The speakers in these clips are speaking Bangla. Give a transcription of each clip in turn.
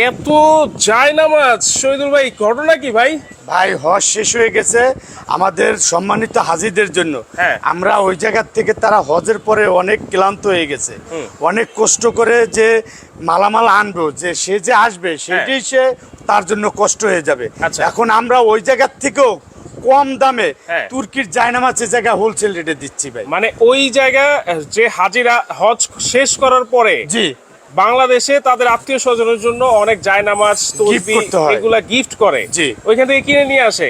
এত যায় নামাজ শহীদুল ভাই ঘটনা কি ভাই? ভাই হজ শেষ হয়ে গেছে আমাদের সম্মানিত হাজিদের জন্য। হ্যাঁ। আমরা ওই জায়গার থেকে তারা হজের পরে অনেক ক্লান্ত হয়ে গেছে। অনেক কষ্ট করে যে মালামাল আনব যে সে যে আসবে সেটাই সে তার জন্য কষ্ট হয়ে যাবে। আচ্ছা। এখন আমরা ওই জায়গার থেকেও কম দামে হ্যাঁ। তুর্কির জায়নামাজ এ জায়গায় হোলসেল রেটে দিচ্ছি ভাই। মানে ওই জায়গা যে হাজিরা হজ শেষ করার পরে জি। বাংলাদেশে তাদের আত্মীয় স্বজনের জন্য অনেক জায়নামাজ তসবি। এগুলা গিফট করে। ওইখান থেকে কিনে নিয়ে আসে।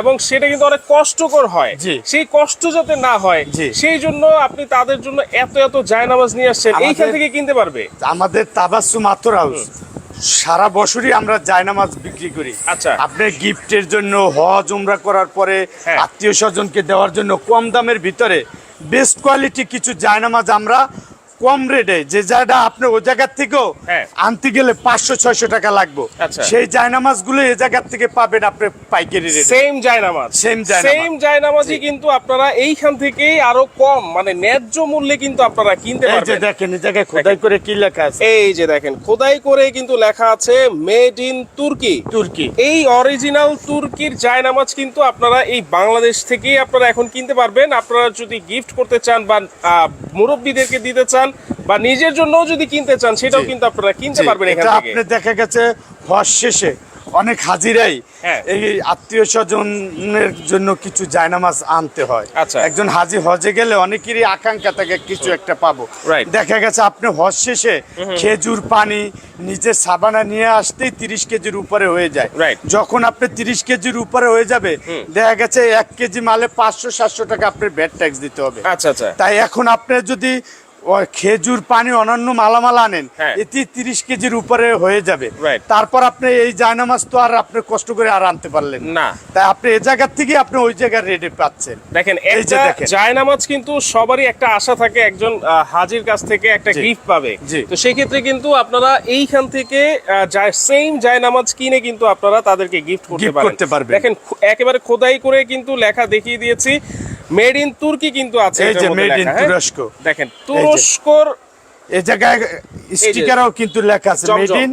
এবং সেটা কিন্তু অনেক কষ্টকর হয়। সেই কষ্ট যাতে না হয়। সেই জন্য আপনি তাদের জন্য এত এত জায়নামাজ নিয়ে আসছেন এইখান থেকে কিনতে পারবে আমাদের তাবাসু মাত্র হাউস সারা বছরই আমরা জায়নামাজ বিক্রি করি আচ্ছা। আপনার গিফটের জন্য হজ উমরা করার পরে হ্যাঁ। আত্মীয় স্বজনকে দেওয়ার জন্য কম দামের ভিতরে বেস্ট কোয়ালিটি কিছু জায়নামাজ আমরা কম রেটে যে জায়গাটা আপনি ওই জায়গার থেকেও হ্যাঁ। আনতে গেলে পাঁচশো ছয়শো টাকা লাগবে। আচ্ছা। সেই জায়নামাজগুলো এই জায়গার থেকে পাবেন আপনি পাইকারি রেটে সেম জায়নামাজ। সেম সেম জায়নামাজই কিন্তু আপনারা এইখান থেকেই আরও কম মানে ন্যায্য মূল্যে কিন্তু আপনারা কিনতে এই যে দেখেন এই জায়গায় খোদাই করে কি লেখা আছে? এই যে দেখেন খোদাই করে কিন্তু লেখা আছে মেড ইন তুর্কি তুর্কি এই অরিজিনাল তুর্কির জায়নামাজ কিন্তু আপনারা এই বাংলাদেশ থেকেই আপনারা এখন কিনতে পারবেন। আপনারা যদি গিফট করতে চান বা মুরব্বীদেরকে দিতে চান বা নিজের জন্যও যদি কিনতে চান সেটাও কিন্তু আপনারা কিনতে পারবেন এখান থেকে। আপনি দেখা গেছে হজ শেষে অনেক হাজিরাই হ্যাঁ। এই আত্মীয় স্বজনের জন্য কিছু জায়নামাজ আনতে হয়। আচ্ছা। একজন হাজি হজে গেলে অনেকেরই আকাঙ্ক্ষা থাকে কিছু একটা পাবো। দেখা গেছে আপনি হজ শেষে খেজুর পানি নিজে সাবানা নিয়ে আসতেই তিরিশ কেজির উপরে হয়ে যায়। যখন আপনি তিরিশ কেজির উপরে হয়ে যাবে দেখা গেছে এক কেজি মালে পাঁচশো সাতশো টাকা আপনার ব্যাড ট্যাক্স দিতে হবে। আচ্ছা আচ্ছা। তাই এখন আপনি যদি খেজুর পানি অন্যান্য মালামাল আনেন হ্যাঁ। এতে তিরিশ কেজির উপরে হয়ে যাবে. তারপর আপনি এই জায়নামাজ তো আর আপনি কষ্ট করে আর আনতে পারলেন না। তাই আপনি এই জায়গার থেকে আপনি ওই জায়গার রেটে পাচ্ছেন দেখেন এই যে দেখেন। জায়নামাজ কিন্তু সবারই একটা আশা থাকে একজন হাজির কাছ থেকে একটা। গিফট পাবে। তো সেই ক্ষেত্রে কিন্তু আপনারা এইখান থেকে সেম জায়নামাজ কিনে কিন্তু আপনারা তাদেরকে গিফট করতে পারবেন। দেখেন একেবারে খোদাই করে কিন্তু লেখা দেখিয়ে দিয়েছি মেড ইন তুর্কি কিন্তু আছে এই যে মেড লেখা, হ্যাঁ? তুরস্ক। দেখেন তুরস্কর এই জায়গায় স্টিকারও কিন্তু লেখা আছে মেড ইন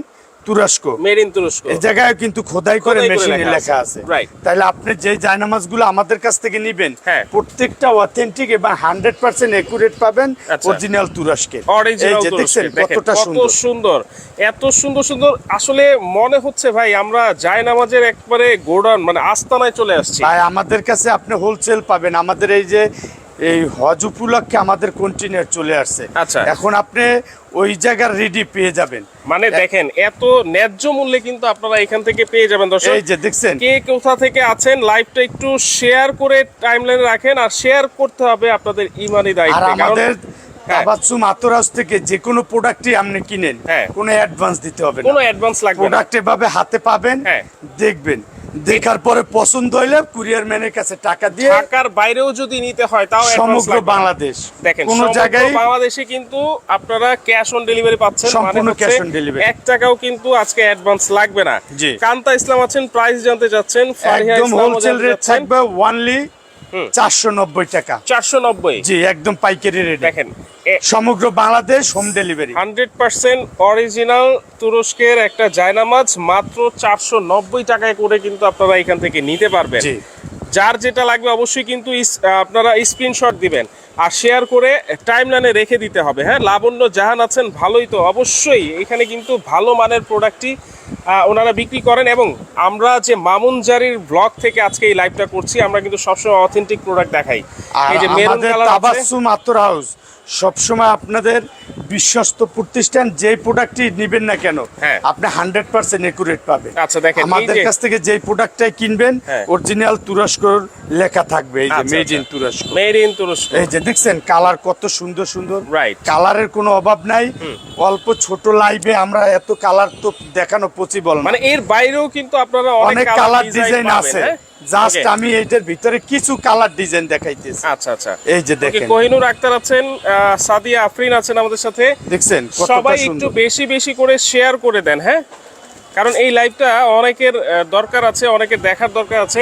তুরস্ক। মেড ইন তুরস্ক। এই জায়গায় কিন্তু খোদাই করে মেশিনে লেখা আছে। তাহলে আপনি যে জায়নামাজগুলো আমাদের কাছ থেকে নিবেন হ্যাঁ। প্রত্যেকটা অথেন্টিক এবং হান্ড্রেড পার্সেন্ট একুরেট পাবেন আচ্ছা। অরিজিনাল যে দেখছেন কতটা সুন্দর। সুন্দর এত সুন্দর সুন্দর। আসলে মনে হচ্ছে ভাই আমরা জায়নামাজের একবারে গোডাউন মানে আস্তানায় চলে আসছি। ভাই আমাদের কাছে আপনি হোলসেল পাবেন। আমাদের এই যে এই হজ উপলক্ষে আমাদের কন্টিনিউ চলে আসছে। আচ্ছা। এখন আপনি ওই জায়গার রেডি পেয়ে যাবেন। মানে দেখেন এত ন্যায্য মূল্যে কিন্তু আপনারা এখান থেকে পেয়ে যাবেন দর্শক। এই যে দেখছেন। কে কোথা থেকে আছেন লাইভটা একটু শেয়ার করে টাইমলাইনে রাখেন আর শেয়ার করতে হবে আপনাদের ইমানি দায়িত্ব। কারণ- আমাদের হ্যাঁ। আবাচ্চু মাতরাজ থেকে যে কোনো প্রোডাক্টই আপনি কিনেন। হ্যাঁ। কোনো অ্যাডভান্স দিতে হবে না। কোনো অ্যাডভান্স লাগবে প্রোডাক্ট এভাবে হাতে পাবেন হ্যাঁ। দেখবেন। দেখার পরে পছন্দ হইলে কুরিয়ার ম্যানের কাছে টাকা দিয়ে ঢাকার বাইরেও যদি নিতে হয় তাও সমগ্র বাংলাদেশ দেখেন কোন জায়গায় বাংলাদেশে কিন্তু আপনারা ক্যাশ অন ডেলিভারি পাচ্ছেন সম্পূর্ণ মানে অন ডেলিভারি এক টাকাও কিন্তু আজকে অ্যাডভান্স লাগবে না জি। কান্তা ইসলাম আছেন প্রাইস জানতে যাচ্ছেন ফারিহা একদম হোলসেল রেট চাচ্ছেন থাকবে ওয়ানলি। চারশো নব্বই টাকা। চারশো নব্বই? জি একদম পাইকারি রেট। দেখেন সমগ্র Bangladesh home delivery. Hundred percent original তুরস্কের একটা জায়নামাজ মাত্র চারশো নব্বই টাকায় করে কিন্তু আপনারা এখান থেকে নিতে পারবেন। যার যেটা লাগবে অবশ্যই কিন্তু আপনারা স্ক্রিনশট দিবেন আর শেয়ার করে টাইম লাইনে রেখে দিতে হবে হ্যাঁ? লাবণ্য জাহান আছেন ভালোই তো। অবশ্যই এখানে কিন্তু ভালো মানের প্রোডাক্টই ওনারা বিক্রি করেন এবং আমরা যে মামুন জারির ব্লগ থেকে আজকে এই লাইভটা করছি আমরা কিন্তু সবসময় অথেন্টিক প্রোডাক্ট দেখাই। এই যে মেরুন কালার আছে তাবাসসু মাত্র হাউস সবসময় আপনাদের বিশ্বস্ত প্রতিষ্ঠান যে প্রোডাক্টই নিবেন না কেন হ্যাঁ। আপনি হান্ড্রেড পার্সেন্ট একুরেট পাবেন আচ্ছা, দেখেন, আমাদের কাছ থেকে যে প্রোডাক্টটাই কিনবেন হ্যাঁ। অরিজিনাল তুরস্কর লেখা থাকবে এই যে আচ্ছা, মেড ইন আচ্ছা। তুরস্ক মেড ইন তুরস্ক এই যে দেখছেন কালার কত সুন্দর সুন্দর Right. কালারের কোনো অভাব নাই অল্প ছোট লাইভে আমরা এত কালার তো দেখানো পসিবল মানে এর বাইরেও কিন্তু আপনারা অনেক কালার ডিজাইন আছে হ্যাঁ? জাস্ট আমি এইটার ভিতরে কিছু কালার ডিজাইন দেখাইতেছি। আচ্ছা আচ্ছা। এই যে দেখেন। কোহিনুর আক্তার আছেন সাদিয়া আফরিন আছেন আমাদের সাথে। দেখছেন সবাই একটু বেশি বেশি করে শেয়ার করে দেন হ্যাঁ? কারণ এই লাইভটা অনেকের দরকার আছে অনেকের দেখার দরকার আছে।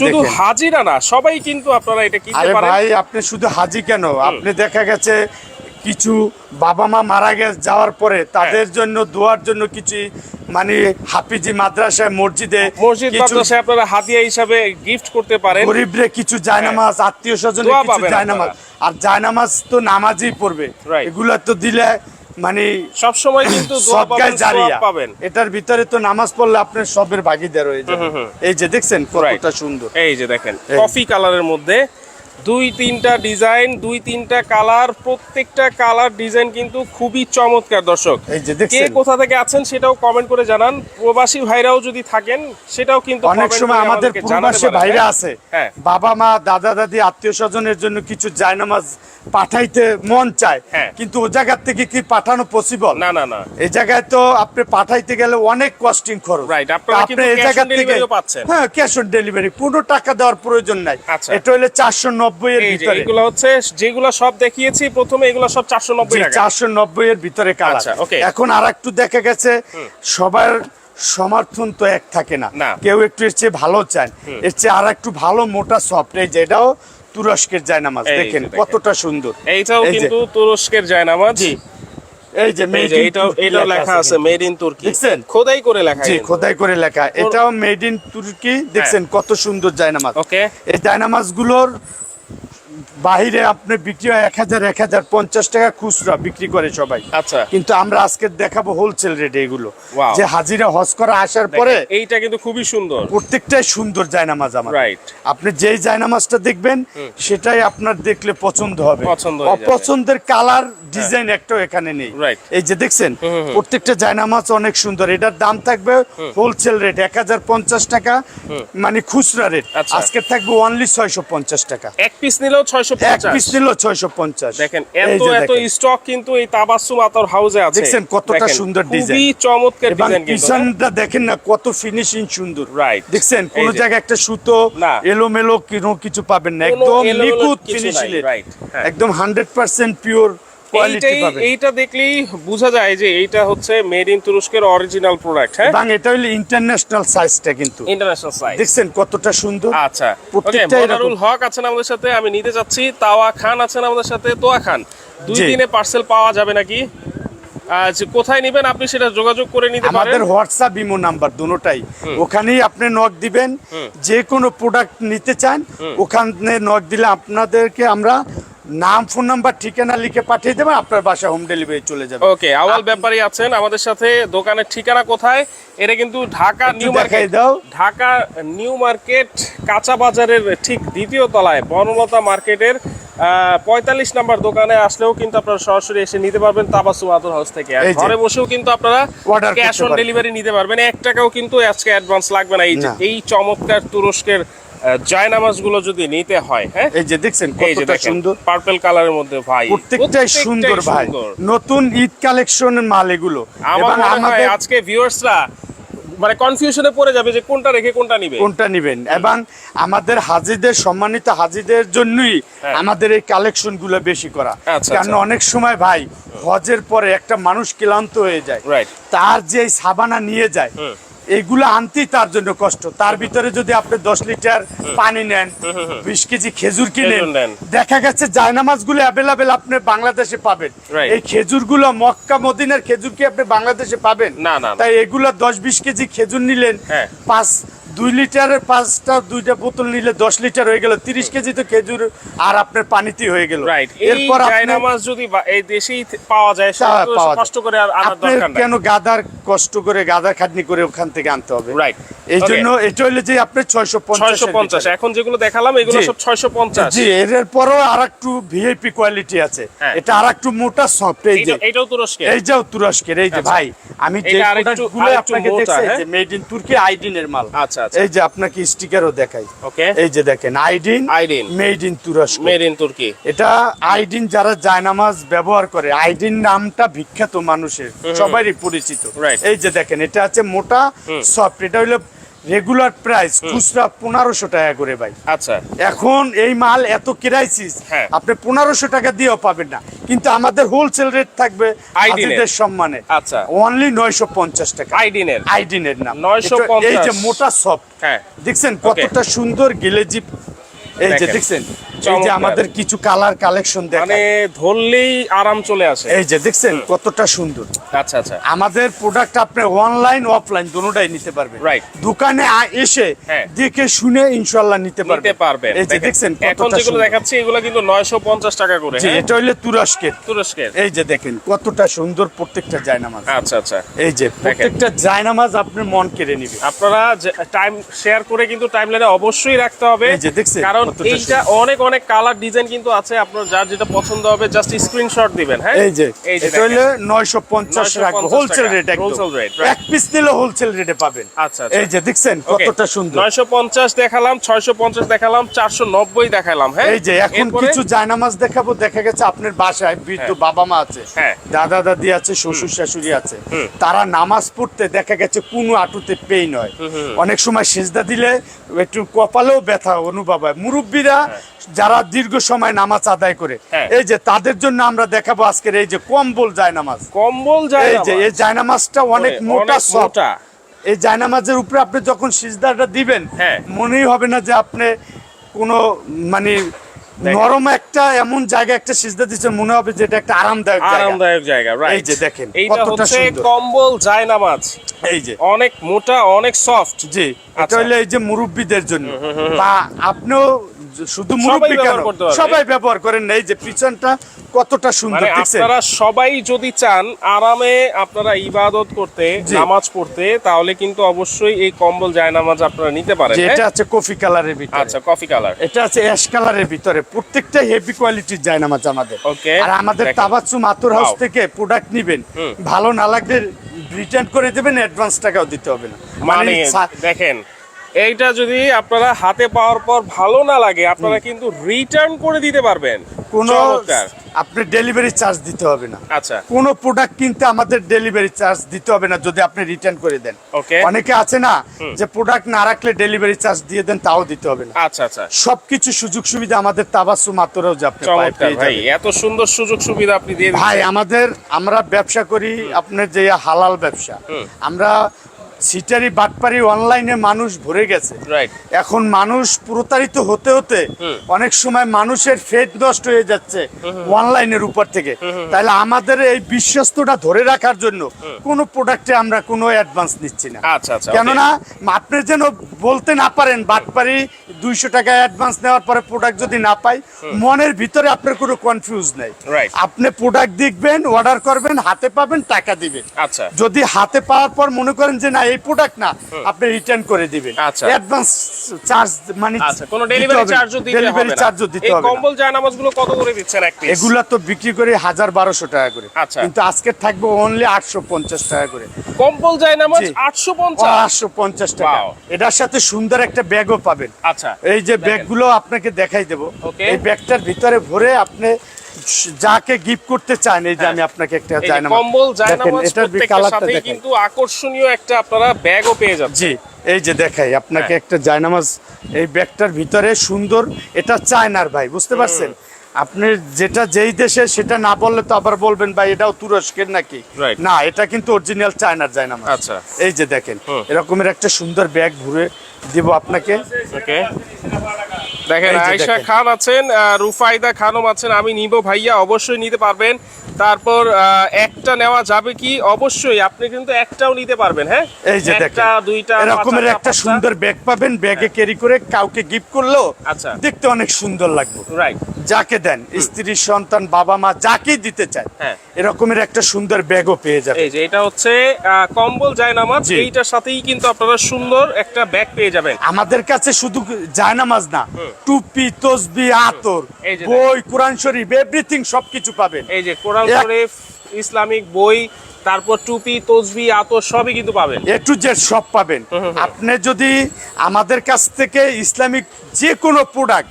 শুধু হাজিরা না সবাই কিন্তু আপনারা এটা কিনতে আরে পারেন। ভাই আপনি শুধু হাজি কেন? আপনি দেখা গেছে কিছু বাবা মা মারা গে যাওয়ার পরে তাদের জন্য দোয়ার জন্য কিছু মানে হাফিজি মাদ্রাসায় মসজিদে মসজিদ মাদ্রাসায় আপনারা হাদিয়া হিসাবে গিফট করতে পারেন। গরিবরে কিছু জায়নামাজ আত্মীয় স্বজনের দোয়া কিছু জায়নামাজ। আর জায়নামাজ তো নামাজই পড়বে. এগুলা তো দিলে মানে সব সময় কিন্তু দোয়া পাবেন জারিয়া। পাবেন। এটার ভিতরে তো নামাজ পড়লে আপনার সবের ভাগিদার হয়ে যাবে। এই যে দেখছেন কতটা সুন্দর। এই যে দেখেন। কফি কালারের মধ্যে দুই তিনটা ডিজাইন দুই তিনটা কালার প্রত্যেকটা কালার ডিজাইন কিন্তু খুবই চমৎকার দর্শক। এই যে কে কোথা থেকে আছেন সেটাও কমেন্ট করে জানান। প্রবাসী ভাইরাও যদি থাকেন সেটাও কিন্তু অনেক সময় আমাদের পূর্বাসে ভাইরা হ্যাঁ? আছে। হ্যাঁ। বাবা মা দাদা দাদি আত্মীয় স্বজনের জন্য কিছু জায়নামাজ পাঠাইতে মন চায়। হ্যাঁ। কিন্তু ও জায়গার থেকে কি পাঠানো পসিবল না না না। এই জায়গায় তো আপনি পাঠাইতে গেলে অনেক কস্টিং খরচ। রাইট কিন্তু এই জায়গা থেকে পাচ্ছেন। হ্যাঁ ক্যাশ অন ডেলিভারি কোনো টাকা দেওয়ার প্রয়োজন নাই। আচ্ছা। এটা হলে চারশো নব্বই এর ভিতরে। এগুলো হচ্ছে যেগুলো সব দেখিয়েছি প্রথমে এগুলো সব চারশো নব্বই টাকা। চারশো নব্বই এর ভিতরে কালার আচ্ছা. এখন আর একটু দেখা গেছে সবার সমর্থন তো এক থাকে না। কেউ একটু এর চেয়ে ভালো চান এর চেয়ে আর একটু ভালো মোটা সফট এই যে এটাও তুরস্কের জায়নামাজ। দেখেন। কতটা সুন্দর। এইটাও কিন্তু তুরস্কের জায়নামাজ। এই যে এটাও এটাও লেখা আছে মেড ইন তুর্কি দেখছেন? খোদাই করে লেখা জি খোদাই করে লেখা। এটাও মেড ইন তুর্কি দেখছেন কত সুন্দর জায়নামাজ। ওকে এই জায়নামাজগুলোর বাহিরে আপনি বিক্রি হয় এক হাজার এক হাজার পঞ্চাশ টাকা খুচরা বিক্রি করে সবাই। আচ্ছা। কিন্তু আমরা আজকে দেখাবো হোলসেল রেটে এগুলো। যে হাজিরা হজ করা আসার পরে এইটা কিন্তু খুবই সুন্দর। প্রত্যেকটাই সুন্দর জায়নামাজ আমার Right. আপনি যেই জায়নামাজটা দেখবেন সেটাই আপনার দেখলে পছন্দ হবে। পছন্দ অপছন্দের কালার ডিজাইন একটাও এখানে নেই। এই যে দেখছেন প্রত্যেকটা জায়নামাজ অনেক সুন্দর। এটার দাম থাকবে হোলসেল রেট এক হাজার পঞ্চাশ টাকা মানে খুচরা রেট আচ্ছা। আজকে থাকবে অনলি ছয়শো পঞ্চাশ টাকা। এক পিস নিলেও ছয়শো এক পিস নিল ছয়শো পঞ্চাশ। দেখেন এত এত স্টক কিন্তু এই তাবাসুম আতর হাউসে আছে। দেখছেন কতটা সুন্দর খুবই চমৎকার ডিজাইন? পিছনটা দেখেন না কত ফিনিশিং সুন্দর। রাইট দেখছেন কোন জায়গায় একটা সুতো না। এলোমেলো কোনো কিছু পাবেন না। একদম নিখুঁত ফিনিশিং হ্যাঁ। একদম হান্ড্রেড পার্সেন্ট পিওর কোয়ালিটি পাবেন। এইটা দেখলেই বোঝা যায় যে এইটা হচ্ছে মেড ইন তুরস্কের অরিজিনাল প্রোডাক্ট হ্যাঁ? এবং এটা হলো ইন্টারন্যাশনাল সাইজটা কিন্তু। ইন্টারন্যাশনাল সাইজ দেখছেন কতটা সুন্দর? আচ্ছা। ওকে। মনারুল হক আছেন আমাদের সাথে আমি নিতে যাচ্ছি। তাওয়া খান আছেন আমাদের সাথে তোয়া খান। দুই দিনে পার্সেল পাওয়া যাবে নাকি? আজ কোথায় নেবেন আপনি সেটা যোগাযোগ করে নিতে পারেন। আমাদের হোয়াটসঅ্যাপ ইমো নাম্বার দুটোটাই। ওখানেই আপনি নক দিবেন। যে কোনো প্রোডাক্ট নিতে চান ওখানে নক দিলে আপনাদেরকে আমরা নাম ফোন নাম্বার ঠিকানা লিখে পাঠিয়ে দেবেন আপনার বাসা হোম ডেলিভারি চলে যাবে। ওকে আওয়াল ব্যাপারী আছেন আমাদের সাথে দোকানের ঠিকানা কোথায়? এটা কিন্তু ঢাকা নিউ মার্কেট দাও। ঢাকা নিউ মার্কেট কাঁচা বাজারের ঠিক দ্বিতীয় তলায় বনলতা মার্কেটের পঁয়তাল্লিশ নাম্বার দোকানে আসলেও কিন্তু আপনারা সরাসরি এসে নিতে পারবেন তাবাসুম আতর হাউস থেকে। আর ঘরে বসেও কিন্তু আপনারা ক্যাশ অন ডেলিভারি নিতে পারবেন। এক টাকাও কিন্তু আজকে অ্যাডভান্স লাগবে না। এই যে এই চমৎকার তুরস্কের জায়নামাজগুলো যদি নিতে হয় হ্যাঁ? এই যে দেখছেন কতটা সুন্দর। পার্পল কালারের মধ্যে ভাই। প্রত্যেকটাই সুন্দর ভাই। নতুন ঈদ কালেকশনের মাল এগুলো। আমার এবং মনে হয় আমাদের আজকে ভিউয়ার্সরা মানে কনফিউশনে পড়ে যাবে যে কোনটা রেখে কোনটা নিবে। কোনটা নিবেন? এবং আমাদের হাজিদের সম্মানিত হাজিদের জন্যই হ্যাঁ। আমাদের এই কালেকশনগুলো বেশি করা। আচ্ছা, কারণ আচ্ছা। অনেক সময় ভাই হজের পরে একটা মানুষ ক্লান্ত হয়ে যায়। তার যে সাবানা নিয়ে যায় হুম। এইগুলো আনতেই তার জন্য কষ্ট তার ভিতরে যদি আপনি দশ লিটার পানি নেন বিশ কেজি খেজুর কিনেন নেন। দেখা গেছে জায়নামাজগুলো অ্যাভেলেবেল আপনি বাংলাদেশে পাবেন এই খেজুরগুলো মক্কা মদিনের খেজুর কি আপনি বাংলাদেশে পাবেন না, না, না। তাই এগুলো দশ বিশ কেজি খেজুর নিলেন হ্যাঁ। পাঁচ দুই লিটারের পাঁচটা দুইটা বোতল নিলে দশ লিটার হয়ে গেল। তিরিশ কেজি তো খেজুর আর আপনার পানিতে হয়ে গেল। এরপর জায়নামাজ যদি এই দেশেই পাওয়া যায় যায়। কষ্ট করে আনার দরকার কেন গাদার কষ্ট করে গাদার খাটনি করে ওখান থেকে আনতে হবে? রাইট এই জন্য এটা হইলে যে আপনি ছয়শো ছয়শো পঞ্চাশ। এখন যেগুলো দেখালাম এগুলো সব ছয়শো পঞ্চাশ। জি এর পরও আর একটু ভিআইপি কোয়ালিটি আছে। হ্যাঁ। এটা আর একটু মোটা সফট এই যে এটাও তুরস্কের। এই যাও তুরস্কের এই যে আচ্ছা। ভাই আমি যে প্রোডাক্টগুলো আপনাকে দেখছি হ্যাঁ? যে মেড ইন তুর্কি আইডিনের মাল। আচ্ছা আচ্ছা। এই যে আপনাকে স্টিকারও দেখাই। ওকে। এই যে দেখেন আইডিন আইডিন। মেড ইন তুরস্ক। মেড ইন তুর্কি। এটা আইডিন যারা জায়নামাজ ব্যবহার করে আইডিন নামটা বিখ্যাত মানুষের সবারই পরিচিত। এই যে দেখেন এটা আছে মোটা সফট এটা হলো রেগুলার প্রাইস খুচরা পনেরোশো টাকা করে ভাই। আচ্ছা। এখন এই মাল এত ক্রাইসিস হ্যাঁ। আপনি পনেরোশো টাকা দিয়েও পাবেন না। কিন্তু আমাদের হোলসেল রেট থাকবে আইডিনের। হাজিদের সম্মানে। আচ্ছা। অনলি নয়শো পঞ্চাশ টাকা। আইডিনের আইডিনের নাম 950 এই যে মোটা সফট হ্যাঁ। দেখছেন কতটা সুন্দর গিলেজি এই যে দেখেন। দেখছেন যে আমাদের কিছু কালার কালেকশন মানে ধরলেই আরাম চলে আসে। এই যে দেখছেন কতটা সুন্দর। আচ্ছা আচ্ছা। আমাদের প্রোডাক্ট আপনি অনলাইন অফলাইন দুটোটাই নিতে পারবেন। Right. দোকানে এসে হ্যাঁ। দেখে শুনে ইনশাল্লাহ নিতে পারবেন নিতে পারবেন। এই যে দেখছেন এখন যেগুলো দেখাচ্ছি এগুলো কিন্তু নয়শো পঞ্চাশ টাকা করে হ্যাঁ? এটা হইলে তুরস্কের। তুরস্কের। এই যে দেখেন কতটা সুন্দর প্রত্যেকটা জায়নামাজ। আচ্ছা আচ্ছা। এই যে প্রত্যেকটা জায়নামাজ আপনার মন কেড়ে নিবে আপনারা টাইম শেয়ার করে কিন্তু টাইম লাইনে অবশ্যই রাখতে হবে। এই যে দেখছেন কারণ এইটা অনেক অনেক কালার ডিজাইন কিন্তু আছে আপনার যার যেটা পছন্দ হবে জাস্ট স্ক্রিনশট দিবেন হ্যাঁ? এই যে এটা পঞ্চাশ 950 রাখব হোলসেল রেট একদম। rate, right. এক পিস নিলে হোলসেল রেটে পাবেন। আচ্ছা আচ্ছা। এই যে দেখছেন কতটা সুন্দর। নয়শো পঞ্চাশ দেখালাম ছয়শো পঞ্চাশ দেখালাম চারশো নব্বই দেখালাম হ্যাঁ? এই যে এখন কিছু জায়নামাজ দেখাবো দেখা গেছে আপনার বাসায় বৃদ্ধ বাবা মা আছে হ্যাঁ। দাদা দাদি আছে শ্বশুর শাশুড়ি আছে তারা নামাজ পড়তে দেখা গেছে কোনো আটুতে পেইন হয় অনেক সময় সেজদা দিলে একটু কপালেও ব্যথা অনুভব হয়। মুরব্বীরা যারা দীর্ঘ সময় নামাজ আদায় করে হ্যাঁ। এই যে তাদের জন্য আমরা দেখাবো আজকের এই যে কম্বল যায় নামাজ কম্বল যায় এই যে এই জায়নামাজটা অনেক মোটা। মোটা এই জায়নামাজের উপরে আপনি যখন সিজদাটা দিবেন হ্যাঁ। মনেই হবে না যে আপনি কোনো মানে নরম একটা এমন জায়গা একটা সিজদা দিচ্ছেন মনে হবে যে এটা একটা আরামদায়ক জায়গা আরামদায়ক জায়গা রাইট এই যে দেখেন, কতটা সুন্দর। কম্বল যায় নামাজ এই যে অনেক মোটা অনেক সফট জি এটা আচ্ছা। হলো এই যে মুরব্বীদের জন্য বা আপনিও শুধু মুরব্বী কেন। সবাই ব্যবহার করেন না এই যে পিছনটা কতটা সুন্দর মানে আপনারা সবাই যদি চান আরামে আপনারা ইবাদত করতে নামাজ পড়তে তাহলে কিন্তু অবশ্যই এই কম্বল আপনারা নিতে পারেন হ্যাঁ? এটা আছে কফি কালারের ভিতরে। আচ্ছা কফি কালার। এটা আছে অ্যাশ কালারের ভিতরে। প্রত্যেকটা হেভি কোয়ালিটির জায়নামাজ আমাদের। Okay, আর আমাদের। তাবাচ্চু মাতুর হাউস থেকে প্রোডাক্ট নিবেন। ভালো না লাগলে রিটার্ন করে দেবেন অ্যাডভান্স টাকাও দিতে হবে না। মানে দেখেন এইটা যদি আপনারা হাতে পাওয়ার পর ভালো না লাগে আপনারা কিন্তু রিটার্ন করে দিতে পারবেন। কোনো আপনি ডেলিভারি চার্জ দিতে হবে না। আচ্ছা। কোনো প্রোডাক্ট কিনতে আমাদের ডেলিভারি চার্জ দিতে হবে না যদি আপনি রিটার্ন করে দেন। Okay. অনেকে আছে না যে প্রোডাক্ট না রাখলে ডেলিভারি চার্জ দিয়ে দেন তাও দিতে হবে না। আচ্ছা আচ্ছা। সবকিছু সুযোগ সুবিধা আমাদের তাবাসু মাতুরাও যে আপনি ভাই এত সুন্দর সুযোগ সুবিধা আপনি দিয়ে ভাই আমাদের আমরা ব্যবসা করি আপনার যে হালাল ব্যবসা। আমরা সিটারি বাটপারি অনলাইনে মানুষ ভরে গেছে। এখন মানুষ প্রতারিত হতে হতে অনেক সময় মানুষের ফেদ নষ্ট হয়ে যাচ্ছে অনলাইনের উপর থেকে। তাহলে আমাদের এই বিশ্বস্তটা ধরে রাখার জন্য কোনো প্রোডাক্টে আমরা কোনো অ্যাডভান্স নিচ্ছি না। আচ্ছা আচ্ছা কেননা আপনি যেন বলতে না পারেন বাটপারি দুইশো টাকা অ্যাডভান্স নেওয়ার পরে প্রোডাক্ট যদি না পাই মনের ভিতরে আপনার কোনো কনফিউজ নেই। আপনি প্রোডাক্ট দেখবেন অর্ডার করবেন হাতে পাবেন টাকা দিবেন। আচ্ছা। যদি হাতে পাওয়ার পর মনে করেন যে না এই প্রোডাক্ট না আপনি রিটার্ন করে দিবেন। আচ্ছা। অ্যাডভান্স চার্জ মানে আচ্ছা কোনো ডেলিভারি চার্জও দিতে হবে ডেলিভারি চার্জও দিতে হবে না। কম্বল জায়নামাজগুলো কত করে দিচ্ছেন এক পিস এগুলা তো বিক্রি করে হাজার বারোশো টাকা করে। আচ্ছা। কিন্তু আজকে থাকবে অনলি আটশো পঞ্চাশ টাকা করে। কম্বল জায়নামাজ জি। 850 আটশো পঞ্চাশ টাকা। এটার সাথে সুন্দর একটা ব্যাগও পাবেন। আচ্ছা। এই যে। ব্যাগগুলো আপনাকে দেখাই দেবো. এই ব্যাগটার ভিতরে ভরে আপনি যাকে গিফট করতে চান এই যে হ্যাঁ। আমি আপনাকে একটা জায়নামাজ কম্বল জায়নামাজ এটার কালারটা দেখেন কিন্তু আকর্ষণীয় একটা আপনারা ব্যাগও পেয়ে যাচ্ছেন। জি এই যে দেখাই আপনাকে হ্যাঁ। একটা জায়নামাজ এই ব্যাগটার ভিতরে সুন্দর এটা চায়নার ভাই বুঝতে পারছেন? আপনি যেটা যেই দেশে সেটা না বললে তো আবার বলবেন ভাই এটাও তুরস্কের নাকি? না এটা কিন্তু অরিজিনাল চায়নার জায়নামাজ। আচ্ছা। এই যে দেখেন এরকমের একটা সুন্দর ব্যাগ ঘুরে দিব আপনাকে। ওকে। দেখেন আয়শা খান আছেন রুফাইদা খানম আছেন আমি নিব ভাইয়া অবশ্যই নিতে পারবেন। তারপর একটা নেওয়া যাবে কি? অবশ্যই আপনি কিন্তু একটাও নিতে পারবেন হ্যাঁ? এই যে একটা দুইটা এরকমের একটা সুন্দর ব্যাগ পাবেন ব্যাগে ক্যারি করে কাউকে গিফট করল আচ্ছা। দেখতে অনেক সুন্দর লাগবে। রাইট যাকে দেন স্ত্রী সন্তান বাবা মা যাকেই দিতে চায় হ্যাঁ। এরকমের একটা সুন্দর ব্যাগও পেয়ে যাবে এই যে এটা হচ্ছে কম্বল জায়নামাজ। এইটার সাথেই কিন্তু আপনারা সুন্দর একটা ব্যাগ পেয়ে যাবেন। আমাদের কাছে শুধু জায়নামাজ না টুপি তসবি আতর বই কোরআন শরীফ এভরিথিং সবকিছু পাবেন। এই যে কোরআন শরীফ ইসলামিক বই তারপর টুপি তসবি আতর সবই কিন্তু পাবেন। এ টু জেড সব পাবেন। আপনি যদি আমাদের কাছ থেকে ইসলামিক যে কোনো প্রোডাক্ট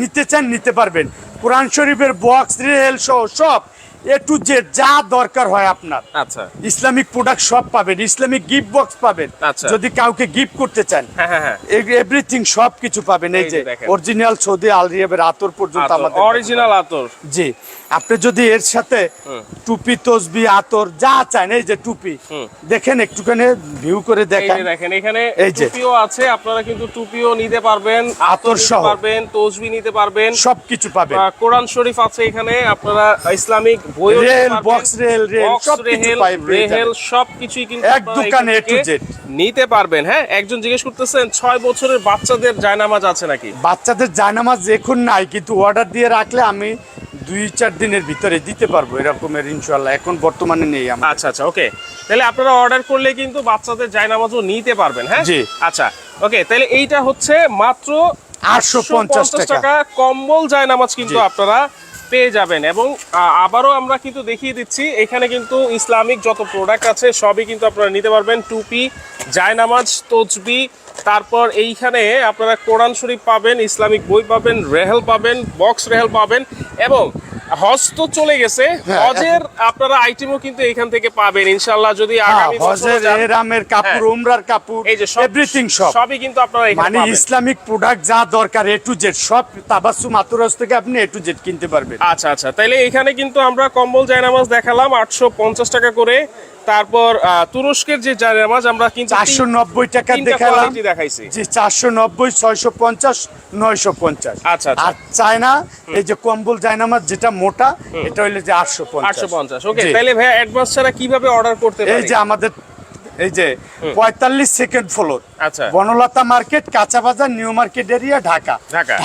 নিতে চান নিতে পারবেন। কোরআন শরীফের বক্স রেল সহ সব এ টু জেড যা দরকার হয় আপনার। আচ্ছা। ইসলামিক প্রোডাক্ট সব পাবেন ইসলামিক গিফট বক্স পাবেন আচ্ছা। যদি কাউকে গিফট করতে চান। হ্যাঁ হ্যাঁ হ্যাঁ। এভরিথিং সব কিছু পাবেন এই যে অরিজিনাল সৌদি আরবের আতর পর্যন্ত আমাদের অরিজিনাল আতর। জি। আপনি যদি এর সাথে টুপি তসবি আতর যা চান এই যে টুপি দেখেন একটুখানি ভিউ করে দেখেন দেখেন এখানে এই যে। টুপিও আছে আপনারা কিন্তু টুপিও নিতে পারবেন আতর সহ। পারবেন তসবি নিতে পারবেন সবকিছু পাবেন কোরআন শরীফ আছে এখানে আপনারা ইসলামিক বই রেল, বক্স রেল, রেল, সবকিছু পেয়ে রেল। সবকিছুই কিন্তু এক দোকানে to থেকে Z। নিতে পারবেন হ্যাঁ একজন জিজ্ঞেস করতেছেন ছয় বছরের বাচ্চাদের জায়নামাজ আছে নাকি বাচ্চাদের জায়নামাজ এখন নাই কিন্তু অর্ডার দিয়ে রাখলে আমি দুই চার দিনের ভিতরে দিতে পারব এরকমের ইনশাল্লাহ এখন বর্তমানে নেই আমার আচ্ছা আচ্ছা ওকে তাহলে আপনারা অর্ডার করলে কিন্তু বাচ্চাদের জায়নামাজও নিতে পারবেন হ্যাঁ? জি। আচ্ছা ওকে তাহলে এইটা হচ্ছে মাত্র 850 টাকা। টাকা কম্বল জায়নামাজ কিন্তু আপনারা পেয়ে যাবেন এবং আবারও আমরা কিন্তু দেখিয়ে দিচ্ছি এখানে কিন্তু ইসলামিক যত প্রোডাক্ট আছে সবই কিন্তু আপনারা নিতে পারবেন। টুপি জায়নামাজ তজবি তারপর এইখানে আপনারা কোরআন শরীফ পাবেন ইসলামিক বই পাবেন রেহেল পাবেন বক্স রেহেল পাবেন এবং হজ তো চলে গেছে। হ্যাঁ, হজের আপনারা আইটেমও কিন্তু এখান থেকে পাবেন ইনশাল্লাহ যদি হ্যাঁ, আগামী হজের এরামের কাপড় হ্যাঁ। উমরার কাপড় এই যে এভরিথিং সব। সবই কিন্তু আপনারা এখানে মানে ইসলামিক প্রোডাক্ট যা দরকার এ টু জেড সব তাবাসুম আতুরাজ থেকে আপনি এ টু জেড কিনতে পারবেন। আচ্ছা আচ্ছা। তাইলে এখানে কিন্তু আমরা কম্বল জায়নামাজ দেখালাম আটশো পঞ্চাশ টাকা করে। তারপর তুরস্কের যে জায়নামাজ আমরা কিন্তু চারশো নব্বই টাকা দেখালাম। দেখাইছি। যে চারশো নব্বই ছয়শো পঞ্চাশ নয়শো পঞ্চাশ। আচ্ছা, আচ্ছা। আর চায়না এই যে কম্বল জায়নামাজ যেটা মোটা এটা হইলে যে আটশো পঞ্চাশ। আটশো পঞ্চাশ ওকে। তাহলে ভাইয়া অ্যাডভান্স ছাড়া কীভাবে অর্ডার করতে এই যে আমাদের এই যে পঁয়তাল্লিশ সেকেন্ড ফ্লোর আচ্ছা। বনলতা মার্কেট কাঁচা বাজার new market area Dhaka.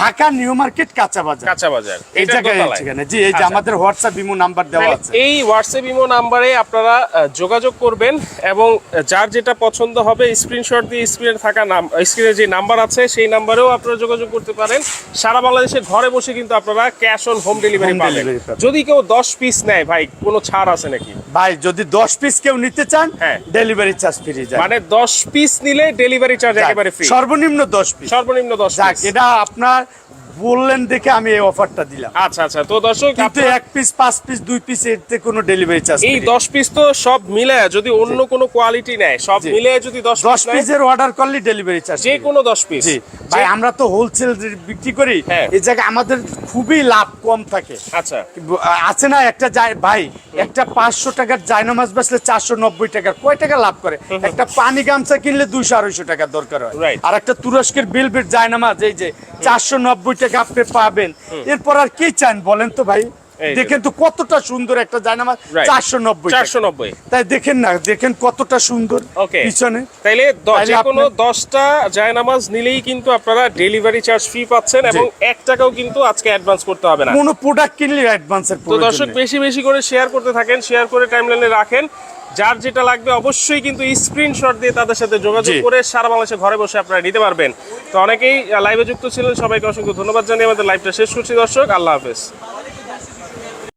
Dhaka. New market কাঁচা বাজার। কাঁচা বাজার। এই জায়গায়। ঠিকানা জি এই যে আচ্ছা। আমাদের হোয়াটসঅ্যাপ ইমো নাম্বার দেওয়া আছে। এই হোয়াটসঅ্যাপ ইমো নাম্বারে আপনারা যোগাযোগ করবেন এবং যার যেটা পছন্দ হবে স্ক্রিনশট দিয়ে স্ক্রিনে থাকা নাম স্ক্রিনে যে নাম্বার আছে সেই নাম্বারেও আপনারা যোগাযোগ করতে পারেন। সারা বাংলাদেশে ঘরে বসে কিন্তু আপনারা ক্যাশ অন হোম ডেলিভারি পাবেন। যদি কেউ দশ পিস নেয় ভাই কোনো ছাড় আছে নাকি? ভাই যদি দশ পিস কেউ নিতে চান হ্যাঁ। ডেলিভারি চার্জ ফ্রি যায়। মানে দশ পিস নিলে ডেলিভারি চার্জ একেবারে ফ্রি সর্বনিম্ন দশ পিস সর্বনিম্ন দশ যাক পিস এটা আপনার বললেন দেখে আমি এই অফারটা দিলাম। আচ্ছা আচ্ছা। তো দর্শক কিন্তু এক পিস পাঁচ পিস দুই পিস এতে কোনো ডেলিভারি চার্জ এই দশ পিস তো সব মিলে যদি অন্য কোনো কোয়ালিটি নেয় সব। মিলে যদি দশ দশ পিসের অর্ডার করলে ডেলিভারি চার্জ যে কোনো দশ পিস ভাই আমরা তো হোলসেল বিক্রি করি হ্যাঁ। এই জায়গায় আমাদের খুবই লাভ কম থাকে। আচ্ছা। আছে না একটা যায় ভাই একটা পাঁচশো টাকার জায়নামাজ বেচলে চারশো নব্বই টাকার। কয় টাকা লাভ করে? একটা পানি গামছা কিনলে দুইশো আড়াইশো টাকা দরকার হয়। আর একটা তুরস্কের বিলবেট জায়নামাজ এই যে চারশো নব্বই টাকা আপনি পাবেন। এরপর আর কি চান বলেন তো ভাই? দেখেন তো কতটা সুন্দর একটা জায়নামাজ. চারশো নব্বই চারশো নব্বই। তাই দেখেন না দেখেন কতটা সুন্দর পিছনে। তাইলে যে কোনো দশটা জায়নামাজ নিলেই কিন্তু আপনারা ডেলিভারি চার্জ ফ্রি পাচ্ছেন এবং এক টাকাও কিন্তু আজকে অ্যাডভান্স করতে হবে না। কোনো প্রোডাক্ট কিনলে অ্যাডভান্সের তো দর্শক বেশি বেশি করে শেয়ার করতে থাকেন শেয়ার করে টাইমলাইনে রাখেন। যার যেটা লাগবে অবশ্যই কিন্তু স্ক্রিনশট দিয়ে তাদের সাথে যোগাযোগ করে সারা বাংলাদেশে ঘরে বসে আপনারা নিতে পারবেন। তো অনেকেই লাইভে যুক্ত ছিলেন সবাইকে অসংখ্য ধন্যবাদ জানিয়ে আমাদের লাইভটা শেষ করছি দর্শক আল্লাহ হাফেজ।